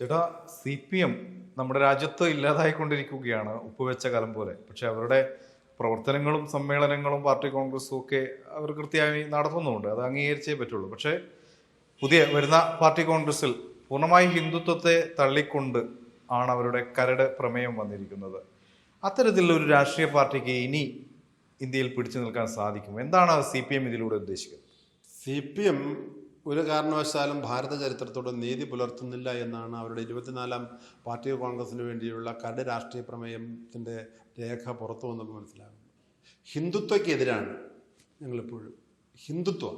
ചേട്ടാ C P M നമ്മുടെ രാജ്യത്ത് ഇല്ലാതായിക്കൊണ്ടിരിക്കുകയാണ് ഉപ്പുവെച്ച കാലം പോലെ. പക്ഷെ അവരുടെ പ്രവർത്തനങ്ങളും സമ്മേളനങ്ങളും പാർട്ടി കോൺഗ്രസും ഒക്കെ അവർ കൃത്യമായി നടത്തുന്നുണ്ട്. അത് അംഗീകരിച്ചേ പറ്റുള്ളൂ. പക്ഷേ പുതിയ വരുന്ന പാർട്ടി കോൺഗ്രസിൽ പൂർണമായി ഹിന്ദുത്വത്തെ തള്ളിക്കൊണ്ട് ആണ് അവരുടെ കരട് പ്രമേയം വന്നിരിക്കുന്നത്. അത്തരത്തിലുള്ള ഒരു രാഷ്ട്രീയ പാർട്ടിക്ക് ഇനി ഇന്ത്യയിൽ പിടിച്ചു നിൽക്കാൻ സാധിക്കും എന്താണ് സി പി എം ഇതിലൂടെ ഉദ്ദേശിക്കുന്നത്? സി പി എം ഒരു കാരണവശാലും ഭാരത ചരിത്രത്തോട് നീതി പുലർത്തുന്നില്ല എന്നാണ് അവരുടെ ഇരുപത്തിനാലാം പാർട്ടി കോൺഗ്രസിന് വേണ്ടിയുള്ള കട് രാഷ്ട്രീയ പ്രമേയത്തിന്റെ രേഖ പുറത്തു വന്നപ്പോൾ മനസ്സിലാകുന്നു. ഹിന്ദുത്വക്കെതിരാണ് ഞങ്ങളിപ്പോഴും. ഹിന്ദുത്വ.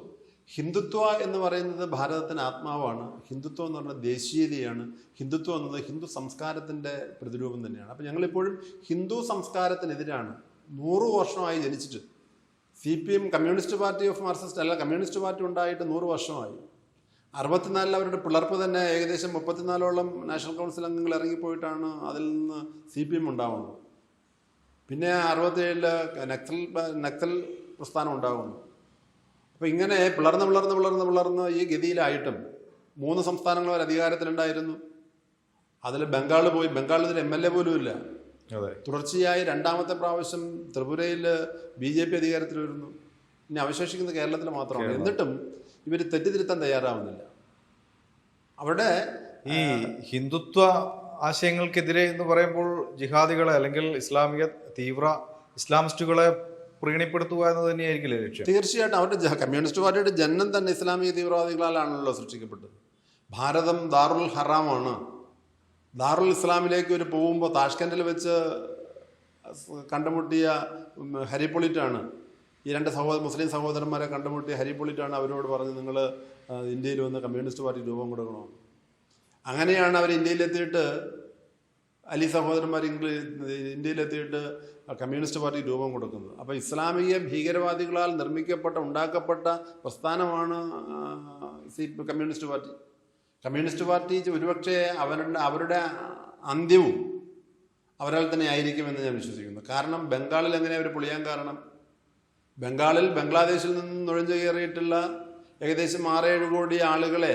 ഹിന്ദുത്വ എന്ന് പറയുന്നത് ഭാരതത്തിന് ആത്മാവാണ്. ഹിന്ദുത്വം എന്ന് പറഞ്ഞാൽ ദേശീയതയാണ്. ഹിന്ദുത്വം എന്നത് ഹിന്ദു സംസ്കാരത്തിന്റെ പ്രതിരൂപം തന്നെയാണ്. അപ്പം ഞങ്ങളിപ്പോഴും ഹിന്ദു സംസ്കാരത്തിനെതിരാണ് നൂറു വർഷമായി ജനിച്ചിട്ട് C P M communist party of Marxist അല്ല കമ്മ്യൂണിസ്റ്റ് പാർട്ടി ഉണ്ടായിട്ട് നൂറ് വർഷമായി. അറുപത്തിനാലിൽ അവരുടെ പിളർപ്പ് തന്നെ ഏകദേശം മുപ്പത്തിനാലോളം നാഷണൽ കൗൺസിൽ അംഗങ്ങൾ ഇറങ്ങിപ്പോയിട്ടാണ് അതിൽ നിന്ന് സി പി എം ഉണ്ടാവുന്നത്. പിന്നെ അറുപത്തേഴിൽ നക്സൽ നക്സൽ പ്രസ്ഥാനം ഉണ്ടാകുന്നു അപ്പോൾ ഇങ്ങനെ പിളർന്ന് പിളർന്ന് പിളർന്ന് പിളർന്ന് ഈ ഗതിയിലായിട്ടും മൂന്ന് സംസ്ഥാനങ്ങൾ അവർ അധികാരത്തിലുണ്ടായിരുന്നു. അതിൽ ബംഗാൾ പോയി ബംഗാളിൽ ഇതിൽ എം എൽ എ പോലും ഇല്ല തുടർച്ചയായി രണ്ടാമത്തെ പ്രാവശ്യം ത്രിപുരയിൽ ബി ജെ പി അധികാരത്തിൽ വരുന്നു. ഇനി അവശേഷിക്കുന്നത് കേരളത്തിൽ മാത്രമാണ്. എന്നിട്ടും ഇവർ തെറ്റിതിരുത്താൻ തയ്യാറാവുന്നില്ല. അവിടെ ഈ ഹിന്ദുത്വ ആശയങ്ങൾക്കെതിരെ എന്ന് പറയുമ്പോൾ ജിഹാദികളെ അല്ലെങ്കിൽ ഇസ്ലാമിക തീവ്ര ഇസ്ലാമിസ്റ്റുകളെ പ്രീണിപ്പെടുത്തുക എന്നത് തന്നെയായിരിക്കില്ലേ ലക്ഷ്യം? തീർച്ചയായിട്ടും അവരുടെ കമ്മ്യൂണിസ്റ്റ് പാർട്ടിയുടെ ജനനം തന്നെ ഇസ്ലാമിക തീവ്രവാദികളാലാണല്ലോ സൃഷ്ടിക്കപ്പെട്ടത്. ഭാരതം ദാറുൽ ഹറാമാണ്. ദാറുൽ ഇസ്ലാമിലേക്ക് ഒരു പോകുമ്പോൾ താഷ്കൻഡിൽ വെച്ച് കണ്ടുമുട്ടിയ ഹരിപൊളിറ്റാണ്. ഈ രണ്ട് സഹോദര മുസ്ലിം സഹോദരന്മാരെ കണ്ടുമുട്ടിയ ഹരിപ്പൊളിറ്റാണ് അവരോട് പറഞ്ഞ് നിങ്ങൾ ഇന്ത്യയിൽ വന്ന് കമ്മ്യൂണിസ്റ്റ് പാർട്ടി രൂപം കൊടുക്കണോ? അങ്ങനെയാണ് അവർ ഇന്ത്യയിലെത്തിയിട്ട് അലി സഹോദരന്മാർ ഇംഗ്ലീഷ് ഇന്ത്യയിലെത്തിയിട്ട് കമ്മ്യൂണിസ്റ്റ് പാർട്ടി രൂപം കൊടുക്കുന്നത്. അപ്പോൾ ഇസ്ലാമിക ഭീകരവാദികളാൽ നിർമ്മിക്കപ്പെട്ട ഉണ്ടാക്കപ്പെട്ട പ്രസ്ഥാനമാണ് C communist party. Communist party ഒരുപക്ഷെ അവരുടെ അവരുടെ അന്ത്യവും അവരാൽ തന്നെ ആയിരിക്കുമെന്ന് ഞാൻ വിശ്വസിക്കുന്നു. കാരണം ബംഗാളിൽ എങ്ങനെ അവർ പൊളിയാൻ കാരണം? ബംഗാളിൽ ബംഗ്ലാദേശിൽ നിന്ന് നുഴഞ്ഞു കയറിയിട്ടുള്ള ഏകദേശം ആറേഴ് കോടി ആളുകളെ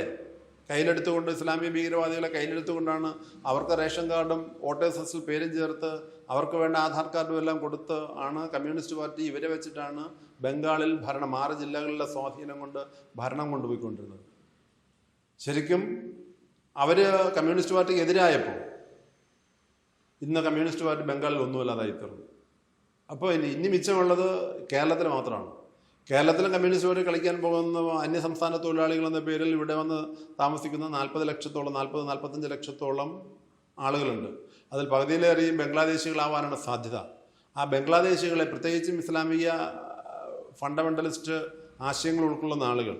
കയ്യിലെടുത്തുകൊണ്ട് ഇസ്ലാമിക ഭീകരവാദികളെ കയ്യിലെടുത്തുകൊണ്ടാണ് അവർക്ക് റേഷൻ കാർഡും വോട്ടേഴ്സ് ലിസ്റ്റിൽ പേരും ചേർത്ത് അവർക്ക് വേണ്ട ആധാർ കാർഡും എല്ലാം കൊടുത്ത് ആണ് കമ്മ്യൂണിസ്റ്റ് പാർട്ടി ഇവരെ വെച്ചിട്ടാണ് ബംഗാളിൽ ഭരണം ആറ് ജില്ലകളിലെ സ്വാധീനം കൊണ്ട് ഭരണം കൊണ്ടുപോയിക്കൊണ്ടിരുന്നത്. ശരിക്കും അവർ കമ്മ്യൂണിസ്റ്റ് പാർട്ടിക്ക് എതിരായപ്പോൾ ഇന്ന് കമ്മ്യൂണിസ്റ്റ് പാർട്ടി ബംഗാളിൽ ഒന്നുമല്ലാതായി തീർന്നു. അപ്പോൾ ഇനി ഇനി മിച്ചമുള്ളത് കേരളത്തിൽ മാത്രമാണ്. കേരളത്തിലും കമ്മ്യൂണിസ്റ്റ് പാർട്ടി കളിക്കാൻ പോകുന്ന അന്യ സംസ്ഥാന തൊഴിലാളികൾ എന്ന പേരിൽ ഇവിടെ വന്ന് താമസിക്കുന്ന നാൽപ്പത് ലക്ഷത്തോളം നാൽപ്പത് നാൽപ്പത്തഞ്ച് ലക്ഷത്തോളം ആളുകളുണ്ട്. അതിൽ പകുതിയിലേറെയും ബംഗ്ലാദേശികളാവാനാണ് സാധ്യത. ആ ബംഗ്ലാദേശികളെ പ്രത്യേകിച്ചും ഇസ്ലാമിക ഫണ്ടമെന്റലിസ്റ്റ് ആശയങ്ങൾ ഉൾക്കൊള്ളുന്ന ആളുകൾ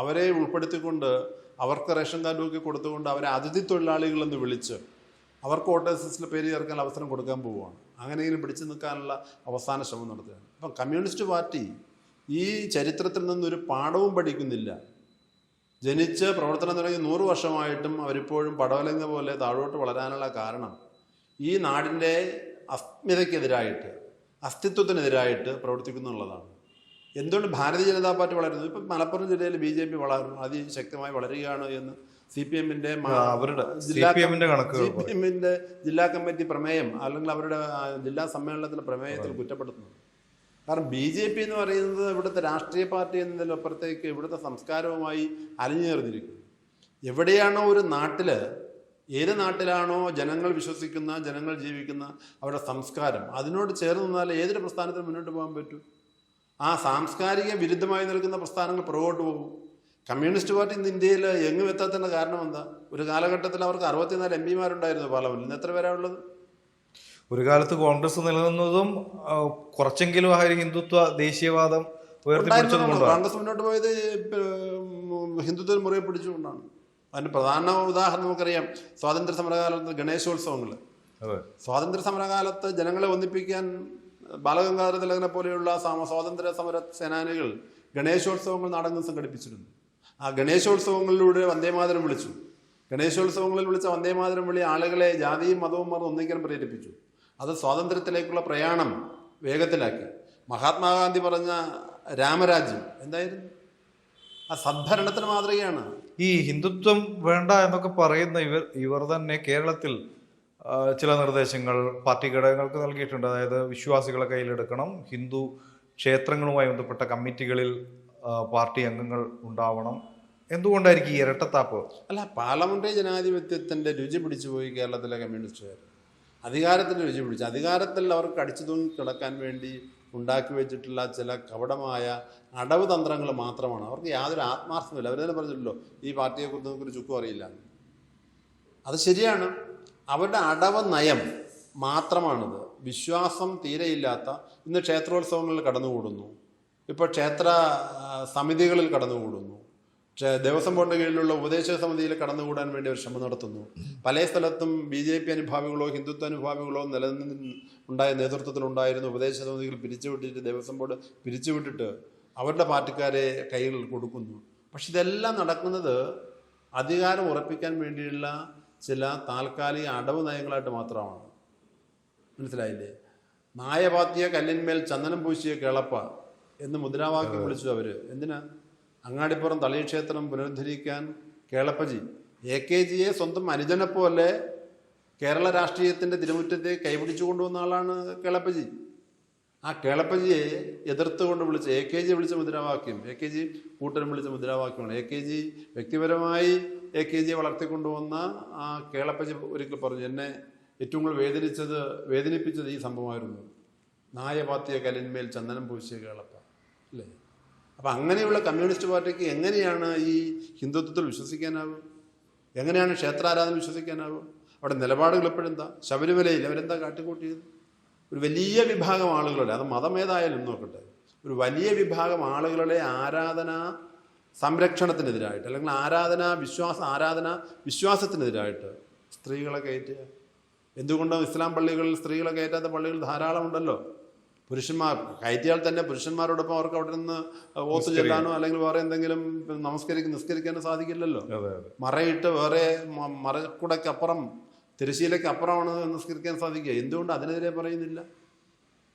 അവരെ ഉൾപ്പെടുത്തിക്കൊണ്ട് അവർക്ക് റേഷൻ താലൂക്ക് കൊടുത്തുകൊണ്ട് അവരെ അതിഥി തൊഴിലാളികൾ എന്ന് വിളിച്ച് അവർക്ക് ഓട്ടോസിസ്റ്റിൽ പേര് ചേർക്കാൻ അവസരം കൊടുക്കാൻ പോവുകയാണ്. അങ്ങനെയെങ്കിലും പിടിച്ചു നിൽക്കാനുള്ള അവസാന ശ്രമം നടത്തുകയാണ്. അപ്പം കമ്മ്യൂണിസ്റ്റ് പാർട്ടി ഈ ചരിത്രത്തിൽ നിന്നൊരു പാഠവും പഠിക്കുന്നില്ല. ജനിച്ച് പ്രവർത്തനം തുടങ്ങി നൂറ് വർഷമായിട്ടും അവരിപ്പോഴും പടവലങ്ങ പോലെ താഴോട്ട് വളരാനുള്ള കാരണം ഈ നാടിന്റെ അസ്മിതയ്ക്കെതിരായിട്ട് അസ്തിത്വത്തിനെതിരായിട്ട് പ്രവർത്തിക്കുന്നു എന്നുള്ളതാണ് എന്തുകൊണ്ട് ഭാരതീയ ജനതാ പാർട്ടി വളരുന്നു ഇപ്പം മലപ്പുറം ജില്ലയിൽ ബി ജെ പി വളർന്നു. അതിശക്തമായി വളരുകയാണ് എന്ന് സി പി എമ്മിന്റെ അവരുടെ സി പി എമ്മിന്റെ ജില്ലാ കമ്മിറ്റി പ്രമേയം അല്ലെങ്കിൽ അവരുടെ ജില്ലാ സമ്മേളനത്തിലെ പ്രമേയത്തിൽ കുറ്റപ്പെടുത്തുന്നു. കാരണം ബി ജെ പി എന്ന് പറയുന്നത് ഇവിടുത്തെ രാഷ്ട്രീയ പാർട്ടി എന്നതിലപ്പുറത്തേക്ക് ഇവിടുത്തെ സംസ്കാരവുമായി അലിഞ്ഞേർന്നിരിക്കും എവിടെയാണോ ഒരു നാട്ടിൽ ഏത് നാട്ടിലാണോ ജനങ്ങൾ വിശ്വസിക്കുന്ന ജനങ്ങൾ ജീവിക്കുന്ന അവരുടെ സംസ്കാരം അതിനോട് ചേർന്ന് നിന്നാൽ ഏതൊരു പ്രസ്ഥാനത്തിന് മുന്നോട്ട് പോകാൻ പറ്റും? ആ സാംസ്കാരിക വിരുദ്ധമായി നിൽക്കുന്ന പ്രസ്ഥാനങ്ങൾ പുറകോട്ട് പോകും. കമ്മ്യൂണിസ്റ്റ് പാർട്ടി ഇന്ന് ഇന്ത്യയിൽ എങ്ങും എത്താത്തതിന്റെ കാരണം എന്താ? ഒരു കാലഘട്ടത്തിൽ അവർക്ക് അറുപത്തിനാല് എം പിമാരുണ്ടായിരുന്നു പാർലമെന്റിൽ ഇന്ന് എത്ര പേരാ ഉള്ളത്? ഒരു കാലത്ത് കോൺഗ്രസ് നിലനിന്നതും കുറച്ചെങ്കിലും ആ ഒരു ഹിന്ദുത്വ ദേശീയവാദം. കോൺഗ്രസ് മുന്നോട്ട് പോയത് ഹിന്ദുത്വം മുറിയെ പിടിച്ചുകൊണ്ടാണ്. അതിന് പ്രധാന ഉദാഹരണം നമുക്കറിയാം സ്വാതന്ത്ര്യ സമരകാലത്ത് ഗണേശോത്സവങ്ങൾ. അതെ. സ്വാതന്ത്ര്യ സമരകാലത്ത് ജനങ്ങളെ ഒന്നിപ്പിക്കാൻ ബാലഗംഗാധര തിലകനെ പോലെയുള്ള സ്വാതന്ത്ര്യ സമര സേനാനികൾ ഗണേശോത്സവങ്ങൾ നാടകം സംഘടിപ്പിച്ചിരുന്നു. ആ ഗണേശോത്സവങ്ങളിലൂടെ വന്ദേമാതരം വിളിച്ചു. ഗണേശോത്സവങ്ങളിൽ വിളിച്ച വന്ദേമാതരം വിളി ആളുകളെ ജാതിയും മതവും മറന്ന് ഒന്നിക്കാൻ പ്രേരിപ്പിച്ചു. അത് സ്വാതന്ത്ര്യത്തിലേക്കുള്ള പ്രയാണം വേഗത്തിലാക്കി. മഹാത്മാഗാന്ധി പറഞ്ഞ രാമരാജ്യം എന്തായിരുന്നു? ആ സദ്ഭരണത്തിന് മാതൃകയാണ്. ഈ ഹിന്ദുത്വം വേണ്ട എന്നൊക്കെ പറയുന്ന ഇവർ ഇവർ തന്നെ കേരളത്തിൽ ചില നിർദ്ദേശങ്ങൾ പാർട്ടി ഘടകങ്ങൾക്ക് നൽകിയിട്ടുണ്ട്. അതായത് വിശ്വാസികളെ കയ്യിലെടുക്കണം. ഹിന്ദു ക്ഷേത്രങ്ങളുമായി ബന്ധപ്പെട്ട കമ്മിറ്റികളിൽ പാർട്ടി അംഗങ്ങൾ ഉണ്ടാവണം. എന്തുകൊണ്ടായിരിക്കും ഈ ഇരട്ടത്താപ്പ്? അല്ല പാർലമെന്ററി ജനാധിപത്യത്തിന്റെ രുചി പിടിച്ചു പോയി കേരളത്തിലെ കമ്മ്യൂണിസ്റ്റുകാർ. അധികാരത്തിന്റെ രുചി പിടിച്ചു. അധികാരത്തിൽ അവർക്ക് അടിച്ചു തൂങ്ങി കിടക്കാൻ വേണ്ടി ഉണ്ടാക്കി വെച്ചിട്ടുള്ള ചില കപടമായ അടവ് തന്ത്രങ്ങൾ മാത്രമാണ്. അവർക്ക് യാതൊരു ആത്മാർത്ഥമില്ല തന്നെ പറഞ്ഞിട്ടുണ്ടല്ലോ ഈ പാർട്ടിയെക്കുറിച്ച് നമുക്കൊരു ചുക്കും അറിയില്ല. അത് ശരിയാണ്. അവരുടെ അടവ നയം മാത്രമാണിത്. വിശ്വാസം തീരെയില്ലാത്ത ഇന്ന് ക്ഷേത്രോത്സവങ്ങളിൽ കടന്നുകൂടുന്നു. ഇപ്പോൾ ക്ഷേത്ര സമിതികളിൽ കടന്നുകൂടുന്നു. ദേവസ്വം ബോർഡിന് കീഴിലുള്ള ഉപദേശക സമിതിയിൽ കടന്നുകൂടാൻ വേണ്ടി ഒരു ശ്രമം നടത്തുന്നു. പല സ്ഥലത്തും ബി ജെ പി അനുഭാവികളോ ഹിന്ദുത്വ അനുഭാവികളോ നിലനിന്ന് ഉണ്ടായ നേതൃത്വത്തിലുണ്ടായിരുന്ന ഉപദേശക സമിതികൾ പിരിച്ചുവിട്ടിട്ട് ദേവസ്വം ബോർഡ് പിരിച്ചുവിട്ടിട്ട് അവരുടെ പാർട്ടിക്കാരെ കൈകളിൽ കൊടുക്കുന്നു. പക്ഷെ ഇതെല്ലാം നടക്കുന്നത് അധികാരം ഉറപ്പിക്കാൻ വേണ്ടിയുള്ള ചില താൽക്കാലിക അടവ് നയങ്ങളായിട്ട് മാത്രമാണ്. മനസ്സിലായില്ലേ? നായപാത്തിയ കല്ലിന്മേൽ ചന്ദനം പൂശിയ കിളപ്പ എന്ന് മുദ്രാവാക്യം വിളിച്ചു അവർ. എന്തിനാ? അങ്ങാടിപ്പുറം തളിക്ഷേത്രം പുനരുദ്ധരിക്കാൻ കേളപ്പജി. എ കെ ജിയെ സ്വന്തം അനുജനെ പോലെ കേരള രാഷ്ട്രീയത്തിന്റെ തിരുമുറ്റത്തെ കൈപിടിച്ചു കൊണ്ടുവന്ന ആളാണ് കേളപ്പജി. ആ കേളപ്പജിയെ എതിർത്തുകൊണ്ട് വിളിച്ച എ കെ ജി വിളിച്ച മുദ്രാവാക്യം എ കെ ജി കൂട്ടരും വിളിച്ച മുദ്രാവാക്യമാണ്. എ കെ ജി വ്യക്തിപരമായി എ കെ ജിയെ വളർത്തിക്കൊണ്ടുവന്ന ആ കേളപ്പജി ഒരിക്കൽ പറഞ്ഞു എന്നെ ഏറ്റവും കൂടുതൽ വേദനിച്ചത് വേദനിപ്പിച്ചത് ഈ സംഭവമായിരുന്നു. നായപാത്തിയ കലിന്മേൽ ചന്ദനം പൂശിയ കേളപ്പ. അല്ലേ? അപ്പം അങ്ങനെയുള്ള കമ്മ്യൂണിസ്റ്റ് പാർട്ടിക്ക് എങ്ങനെയാണ് ഈ ഹിന്ദുത്വത്തിൽ വിശ്വസിക്കാനാവുക? എങ്ങനെയാണ് ക്ഷേത്രാരാധന വിശ്വസിക്കാനാവുക? അവിടെ നിലപാടുകൾ എപ്പോഴെന്താ? ശബരിമലയിൽ അവരെന്താ കാട്ടിക്കൂട്ടിയത്? ഒരു വലിയ വിഭാഗം ആളുകളുടെ അത് മതമേതായാലും നോക്കട്ടെ ഒരു വലിയ വിഭാഗം ആളുകളുടെ ആരാധന സംരക്ഷണത്തിനെതിരായിട്ട് അല്ലെങ്കിൽ ആരാധന വിശ്വാസ ആരാധന വിശ്വാസത്തിനെതിരായിട്ട് സ്ത്രീകളെ കയറ്റുക. എന്തുകൊണ്ടും ഇസ്ലാം പള്ളികളിൽ സ്ത്രീകളെ കയറ്റാത്ത പള്ളികൾ ധാരാളം ഉണ്ടല്ലോ? പുരുഷന്മാർ കയറ്റിയാൽ തന്നെ പുരുഷന്മാരോടൊപ്പം അവർക്ക് അവിടെ നിന്ന് ഓത്ത് ചെല്ലാനോ അല്ലെങ്കിൽ വേറെ എന്തെങ്കിലും നമസ്കരിക്കാൻ നിസ്കരിക്കാനോ സാധിക്കില്ലല്ലോ? മറയിട്ട് വേറെ മറക്കുടയ്ക്കപ്പുറം തിരശ്ശീലയ്ക്ക് അപ്പുറമാണ് നിസ്കരിക്കാൻ സാധിക്കുക? എന്തുകൊണ്ട് അതിനെതിരെ പറയുന്നില്ല?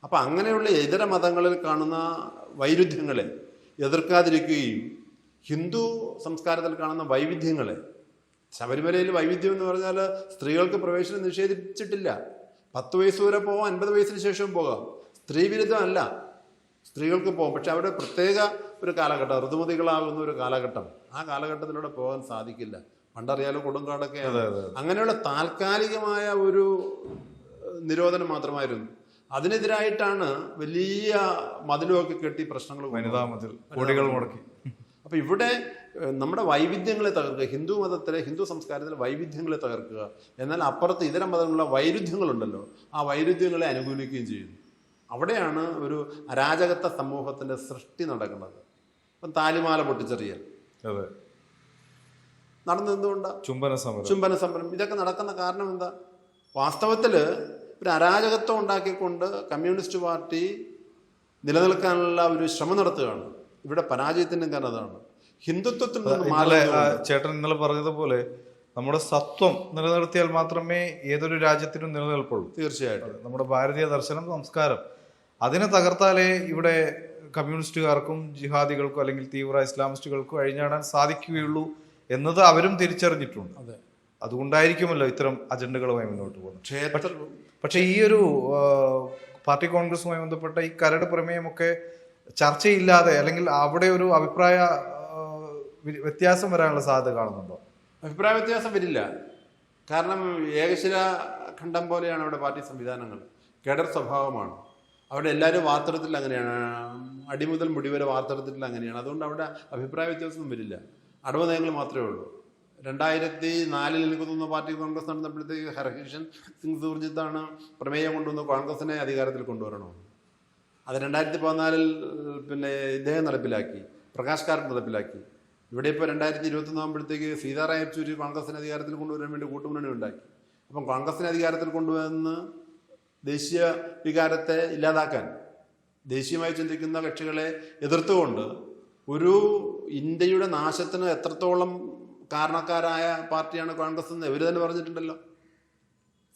അപ്പം അങ്ങനെയുള്ള ഇതര മതങ്ങളിൽ കാണുന്ന വൈരുദ്ധ്യങ്ങളെ എതിർക്കാതിരിക്കുകയും ഹിന്ദു സംസ്കാരത്തിൽ കാണുന്ന വൈവിധ്യങ്ങളെ ശബരിമലയിൽ വൈവിധ്യം എന്ന് പറഞ്ഞാൽ സ്ത്രീകൾക്ക് പ്രവേശനം നിഷേധിച്ചിട്ടില്ല. പത്ത് വയസ്സ് വരെ പോകാം അൻപത് വയസ്സിന് ശേഷം പോകാം. സ്ത്രീ വിരുദ്ധമല്ല സ്ത്രീകൾക്ക് പോകും പക്ഷെ അവിടെ പ്രത്യേക ഒരു കാലഘട്ടം ഋതുമതികളാകുന്ന ഒരു കാലഘട്ടം. ആ കാലഘട്ടത്തിലൂടെ പോകാൻ സാധിക്കില്ല. പണ്ടറിയാലോ കൊടുങ്കാടൊക്കെ അങ്ങനെയുള്ള താൽക്കാലികമായ ഒരു നിരോധനം മാത്രമായിരുന്നു. അതിനെതിരായിട്ടാണ് വലിയ മതിലുമൊക്കെ കെട്ടി പ്രശ്നങ്ങൾ വനിതാ മതിൽ കോടികൾ മുടക്കി. അപ്പൊ ഇവിടെ നമ്മുടെ വൈവിധ്യങ്ങളെ തകർക്കുക ഹിന്ദു മതത്തിലെ ഹിന്ദു സംസ്കാരത്തിലെ വൈവിധ്യങ്ങളെ തകർക്കുക എന്നാൽ അപ്പുറത്ത് ഇതര മതങ്ങളുള്ള വൈരുദ്ധ്യങ്ങളുണ്ടല്ലോ ആ വൈരുദ്ധ്യങ്ങളെ അനുകൂലിക്കുകയും ചെയ്യുന്നു. അവിടെയാണ് ഒരു അരാജകത്വ സമൂഹത്തിന്റെ സൃഷ്ടി നടക്കുന്നത്. ഇപ്പം താലിമാല പൊട്ടിച്ചെറിയൽ. എന്തുകൊണ്ടാണ് ചുംബന സമരം. ചുംബന സമരം. ഇതൊക്കെ നടക്കുന്ന കാരണം എന്താ? വാസ്തവത്തിൽ ഒരു അരാജകത്വം ഉണ്ടാക്കിക്കൊണ്ട് കമ്മ്യൂണിസ്റ്റ് പാർട്ടി നിലനിൽക്കാനുള്ള ഒരു ശ്രമം നടത്തുകയാണ്. ഇവിടെ പരാജയത്തിന്റെ കാരണം അതാണ്. ഹിന്ദുത്വത്തിൽ നിന്ന് ചേട്ടൻ ഇന്നലെ പറഞ്ഞതുപോലെ നമ്മുടെ സത്വം നിലനിർത്തിയാൽ മാത്രമേ ഏതൊരു രാജ്യത്തിനും നിലനിൽപ്പുള്ളൂ. തീർച്ചയായിട്ടും. നമ്മുടെ ഭാരതീയ ദർശനം സംസ്കാരം. അതിനെ തകർത്താലേ ഇവിടെ കമ്മ്യൂണിസ്റ്റുകാർക്കും ജിഹാദികൾക്കും അല്ലെങ്കിൽ തീവ്ര ഇസ്ലാമിസ്റ്റുകൾക്കും അഴിഞ്ഞാടാൻ സാധിക്കുകയുള്ളൂ എന്നത് അവരും തിരിച്ചറിഞ്ഞിട്ടുണ്ട്. അതെ. അതുകൊണ്ടായിരിക്കുമല്ലോ ഇത്തരം അജണ്ടകളുമായി മുന്നോട്ട് പോകുന്നത്. പക്ഷെ പക്ഷേ ഈ ഒരു പാർട്ടി കോൺഗ്രസുമായി ബന്ധപ്പെട്ട ഈ കരട് പ്രമേയമൊക്കെ ചർച്ചയില്ലാതെ അല്ലെങ്കിൽ അവിടെ ഒരു അഭിപ്രായ വ്യത്യാസം വരാനുള്ള സാധ്യത കാണുന്നുണ്ടോ? അഭിപ്രായ വ്യത്യാസം വരില്ല. കാരണം ഏകശില ഖണ്ഡം പോലെയാണ് അവിടെ പാർട്ടി സംവിധാനങ്ങൾ. കേഡർ സ്വഭാവമാണ്. അവിടെ എല്ലാവരും വാർത്തടത്തിൽ അങ്ങനെയാണ് അടിമുതൽ മുടിവരെ മുടി വരെ വാർത്തടത്തിൽ അങ്ങനെയാണ് അതുകൊണ്ട് അവിടെ അഭിപ്രായ വ്യത്യാസമൊന്നും വരില്ല. അടവ് മാത്രമേ ഉള്ളൂ. രണ്ടായിരത്തി നാലിൽ എനിക്ക് തോന്നുന്നു പാർട്ടി കോൺഗ്രസ് നടന്നപ്പോഴത്തേക്ക് ഹർകിഷൻ സിംഗ് സുർജിത്താണ് പ്രമേയം കൊണ്ടുവന്ന് കോൺഗ്രസിനെ അധികാരത്തിൽ കൊണ്ടുവരണോ? അത് രണ്ടായിരത്തി പതിനാലിൽ പിന്നെ ഇദ്ദേഹം നടപ്പിലാക്കി പ്രകാശ് കാരൻ നടപ്പിലാക്കി. ഇവിടെ ഇപ്പോൾ രണ്ടായിരത്തി ഇരുപത്തൊന്ന് ആകുമ്പോഴത്തേക്ക് സീതാറാം യെച്ചൂരി കോൺഗ്രസിനെ അധികാരത്തിൽ കൊണ്ടുവരാൻ വേണ്ടി കൂട്ടുമുന്നണി ഉണ്ടാക്കി. അപ്പം കോൺഗ്രസിനെ അധികാരത്തിൽ കൊണ്ടുവന്ന് ദേശീയ വികാരത്തെ ഇല്ലാതാക്കാൻ ദേശീയമായി ചിന്തിക്കുന്ന കക്ഷികളെ എതിർത്തുകൊണ്ട് ഒരു ഇന്ത്യയുടെ നാശത്തിന് എത്രത്തോളം കാരണക്കാരായ പാർട്ടിയാണ് കോൺഗ്രസ് എന്ന് ഇവർ തന്നെ പറഞ്ഞിട്ടുണ്ടല്ലോ.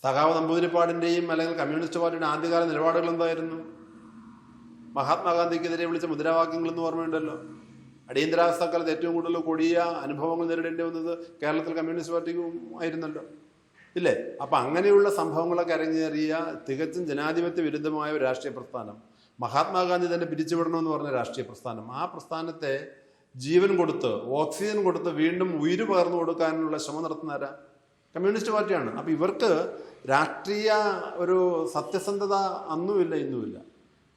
സഖാവ് നമ്പൂതിരിപ്പാടിന്റെയും അല്ലെങ്കിൽ കമ്മ്യൂണിസ്റ്റ് പാർട്ടിയുടെ ആദ്യകാല നിലപാടുകൾ എന്തായിരുന്നു? മഹാത്മാഗാന്ധിക്കെതിരെ വിളിച്ച മുദ്രാവാക്യങ്ങൾ എന്ന് ഓർമ്മയുണ്ടല്ലോ. അടിയന്തരാവസ്ഥക്കാലത്ത് ഏറ്റവും കൂടുതൽ കൊടിയ അനുഭവങ്ങൾ നേരിടേണ്ടി വന്നത് കേരളത്തിൽ കമ്മ്യൂണിസ്റ്റ് പാർട്ടിക്കും ആയിരുന്നല്ലോ. ഇല്ലേ? അപ്പം അങ്ങനെയുള്ള സംഭവങ്ങളൊക്കെ അരങ്ങേറിയ തികച്ചും ജനാധിപത്യ വിരുദ്ധമായ ഒരു രാഷ്ട്രീയ പ്രസ്ഥാനം. മഹാത്മാഗാന്ധി തന്നെ പിരിച്ചുവിടണമെന്ന് പറഞ്ഞ രാഷ്ട്രീയ പ്രസ്ഥാനം. ആ പ്രസ്ഥാനത്തെ ജീവൻ കൊടുത്ത് ഓക്സിജൻ കൊടുത്ത് വീണ്ടും ഉയിര് പകർന്നു കൊടുക്കാനുള്ള ശ്രമം നടത്തുന്നവരാ കമ്മ്യൂണിസ്റ്റ് പാർട്ടിയാണ്. അപ്പം ഇവർക്ക് രാഷ്ട്രീയ ഒരു സത്യസന്ധത അന്നുമില്ല ഇന്നുമില്ല.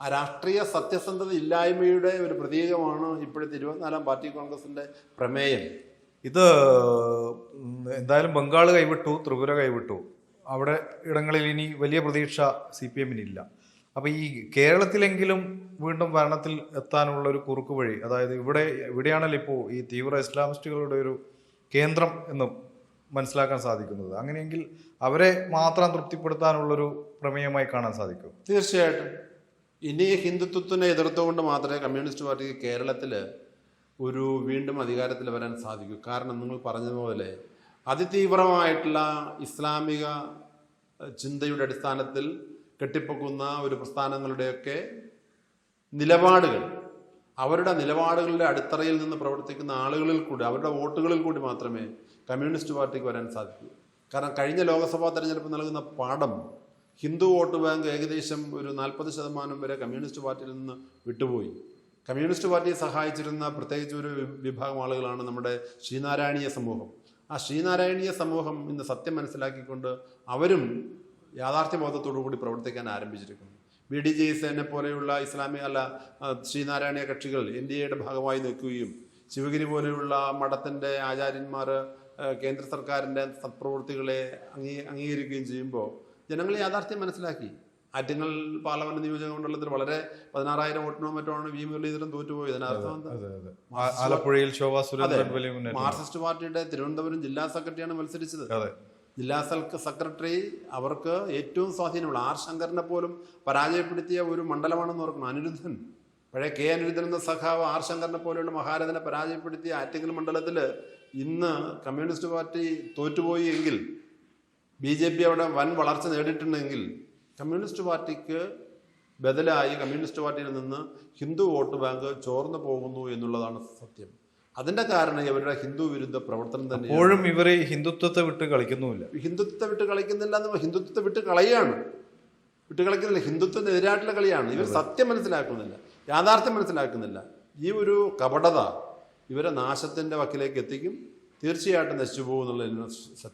ആ രാഷ്ട്രീയ സത്യസന്ധത ഇല്ലായ്മയുടെ ഒരു പ്രതീകമാണ് ഇപ്പോഴത്തെ ഇരുപത്തിനാലാം പാർട്ടി കോൺഗ്രസിന്റെ പ്രമേയം. ഇത് എന്തായാലും ബംഗാൾ കൈവിട്ടു ത്രിപുര കൈവിട്ടു. അവിടെ ഇടങ്ങളിൽ ഇനി വലിയ പ്രതീക്ഷ സി പി എമ്മിനില്ല. അപ്പൊ ഈ കേരളത്തിലെങ്കിലും വീണ്ടും ഭരണത്തിൽ എത്താനുള്ള ഒരു കുറുക്ക് വഴി അതായത് ഇവിടെ ഇവിടെയാണല്ലോ ഇപ്പോൾ ഈ തീവ്ര ഇസ്ലാമിസ്റ്റുകളുടെ ഒരു കേന്ദ്രം എന്ന് മനസ്സിലാക്കാൻ സാധിക്കുന്നത്. അങ്ങനെയെങ്കിൽ അവരെ മാത്രം തൃപ്തിപ്പെടുത്താനുള്ളൊരു പ്രമേയമായി കാണാൻ സാധിക്കും. തീർച്ചയായിട്ടും. ഇനി ഹിന്ദുത്വത്തിനെ എതിർത്തുകൊണ്ട് മാത്രമേ കമ്മ്യൂണിസ്റ്റ് പാർട്ടി കേരളത്തിൽ ഒരു വീണ്ടും അധികാരത്തിൽ വരാൻ സാധിക്കൂ. കാരണം നിങ്ങൾ പറഞ്ഞതുപോലെ അതിതീവ്രമായിട്ടുള്ള ഇസ്ലാമിക ചിന്തയുടെ അടിസ്ഥാനത്തിൽ കെട്ടിപ്പൊക്കുന്ന ഒരു പ്രസ്ഥാനങ്ങളുടെയൊക്കെ നിലപാടുകൾ അവരുടെ നിലപാടുകളുടെ അടിത്തറയിൽ നിന്ന് പ്രവർത്തിക്കുന്ന ആളുകളിൽ കൂടി അവരുടെ വോട്ടുകളിൽ കൂടി മാത്രമേ കമ്മ്യൂണിസ്റ്റ് പാർട്ടിക്ക് വരാൻ സാധിക്കൂ. കാരണം കഴിഞ്ഞ ലോക്സഭാ തെരഞ്ഞെടുപ്പ് നൽകുന്ന പാഠം ഹിന്ദു വോട്ട് ബാങ്ക് ഏകദേശം ഒരു നാൽപ്പത് ശതമാനം വരെ കമ്മ്യൂണിസ്റ്റ് പാർട്ടിയിൽ നിന്ന് വിട്ടുപോയി. കമ്മ്യൂണിസ്റ്റ് പാർട്ടിയെ സഹായിച്ചിരുന്ന പ്രത്യേകിച്ച് ഒരു വിഭാഗം ആളുകളാണ് നമ്മുടെ ശ്രീനാരായണീയ സമൂഹം. ആ ശ്രീനാരായണീയ സമൂഹം ഇന്ന് സത്യം മനസ്സിലാക്കിക്കൊണ്ട് അവരും യാഥാർത്ഥ്യബോധത്തോടു കൂടി പ്രവർത്തിക്കാൻ ആരംഭിച്ചിരിക്കുന്നു. ബി ഡി ജെ സേനെ പോലെയുള്ള ഇസ്ലാമിക അല്ല ശ്രീനാരായണീയ കക്ഷികൾ എൻ ഡി എയുടെ ഭാഗമായി നിൽക്കുകയും ശിവഗിരി പോലെയുള്ള മഠത്തിന്റെ ആചാര്യന്മാർ കേന്ദ്ര സർക്കാരിന്റെ സത്പ്രവൃത്തികളെ അംഗീ അംഗീകരിക്കുകയും ചെയ്യുമ്പോൾ ജനങ്ങൾ യാഥാർത്ഥ്യം മനസ്സിലാക്കി. ആറ്റിങ്ങൽ പാർലമെന്റ് നിയോജക മണ്ഡലത്തിൽ വളരെ പതിനാറായിരം വോട്ടിനോ മറ്റോ ആണ് വി മുരളീധരൻ തോറ്റുപോയത്. അതെ ആലപ്പുഴയിൽ മാർക്സിസ്റ്റ് പാർട്ടിയുടെ തിരുവനന്തപുരം ജില്ലാ സെക്രട്ടറിയാണ് മത്സരിച്ചത്. ജില്ലാ സെക്രട്ടറി അവർക്ക് ഏറ്റവും സ്വാധീനമുള്ള ആർ ശങ്കറിനെ പോലും പരാജയപ്പെടുത്തിയ ഒരു മണ്ഡലമാണെന്ന് ഓർക്കണം. അനിരുദ്ധൻ. പഴയ കെ അനിരുദ്ധൻ എന്ന സഖാവ് ആർ ശങ്കറിനെ പോലെയുള്ള മഹാരഥനെ പരാജയപ്പെടുത്തിയ ആറ്റിങ്ങൽ മണ്ഡലത്തിൽ ഇന്ന് കമ്മ്യൂണിസ്റ്റ് പാർട്ടി തോറ്റുപോയി എങ്കിൽ ബി ജെ പി അവിടെ വൻ വളർച്ച നേടിയിട്ടുണ്ടെങ്കിൽ കമ്മ്യൂണിസ്റ്റ് പാർട്ടിക്ക് ബദലായി കമ്മ്യൂണിസ്റ്റ് പാർട്ടിയിൽ നിന്ന് ഹിന്ദു വോട്ട് ബാങ്ക് ചോർന്നു പോകുന്നു എന്നുള്ളതാണ് സത്യം. അതിന്റെ കാരണം ഇവരുടെ ഹിന്ദു വിരുദ്ധ പ്രവർത്തനം തന്നെ എപ്പോഴും ഇവർ ഹിന്ദുത്വത്തെ വിട്ട് കളിക്കുന്നുമില്ല. ഹിന്ദുത്വത്തെ വിട്ട് കളിക്കുന്നില്ല എന്ന് ഹിന്ദുത്വത്തെ വിട്ട് കളയാണ്. വിട്ട് കളിക്കുന്നില്ല. ഹിന്ദുത്വത്തിനെതിരായിട്ടുള്ള കളിയാണ്. ഇവർ സത്യം മനസ്സിലാക്കുന്നില്ല. യാഥാർത്ഥ്യം മനസ്സിലാക്കുന്നില്ല. ഈ ഒരു കപടത ഇവരെ നാശത്തിന്റെ വക്കിലേക്ക് എത്തിക്കും. തീർച്ചയായിട്ടും നശിച്ചു പോകുന്നുള്ള സത്യം.